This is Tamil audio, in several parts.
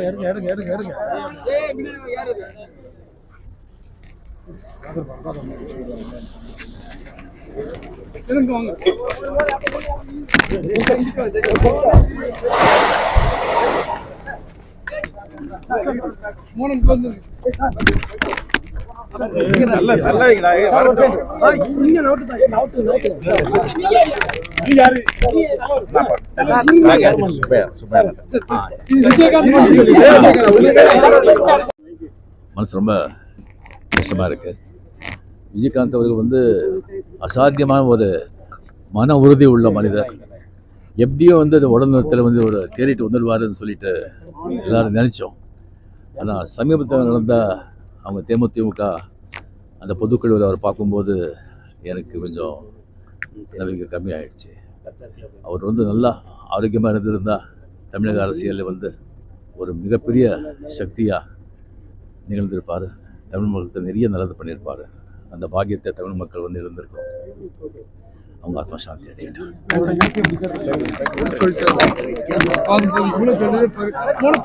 எடுங்க எடுங்க எடுங்க எடுங்க வாங்க மூணு மனசு ரொம்ப கஷ்டமாக இருக்கு. விஜயகாந்த் அவர்கள் வந்து அசாத்தியமான ஒரு மன உறுதி உள்ள மனிதர். எப்படியோ வந்து அந்த உடல்நலத்தில் வந்து ஒரு தேடிட்டு வந்துடுவாருன்னு சொல்லிட்டு எல்லாரும் நினச்சோம். ஆனால் சமீபத்தில் நடந்த அவங்க தேமுதிமுக அந்த பொதுக்குழுவில் அவர் பார்க்கும்போது எனக்கு கொஞ்சம் நம்பிக்கை கம்மியாயிடுச்சு. அவர் வந்து நல்லா ஆரோக்கியமாக இருந்திருந்தால் தமிழக அரசியலில் வந்து ஒரு மிகப்பெரிய சக்தியாக நிகழ்ந்திருப்பார். தமிழ் மக்களுக்கு நிறைய நல்லது பண்ணியிருப்பார். அந்த பாக்கியத்தை தமிழ் மக்கள் வந்து இருந்திருக்கோம் அவங்க ஆத்மா சாந்தி அடையட்டும்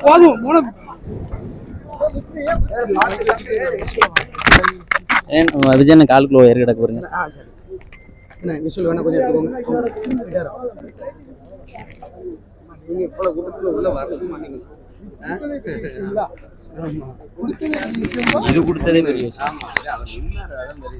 போதும் விஜயன் காலுக்குள்ள ஏறி கிடக்கு என்ன விஷுவல் வேணா கொஞ்சம் எடுத்துக்கோங்க நீங்க இவ்வளவு கூட்டத்துல உள்ள ஆ? ஆமா. இது கொடுத்ததே பெரிய விஷயம் ஆமா இது அவர் இல்லாத அதான் பெரிய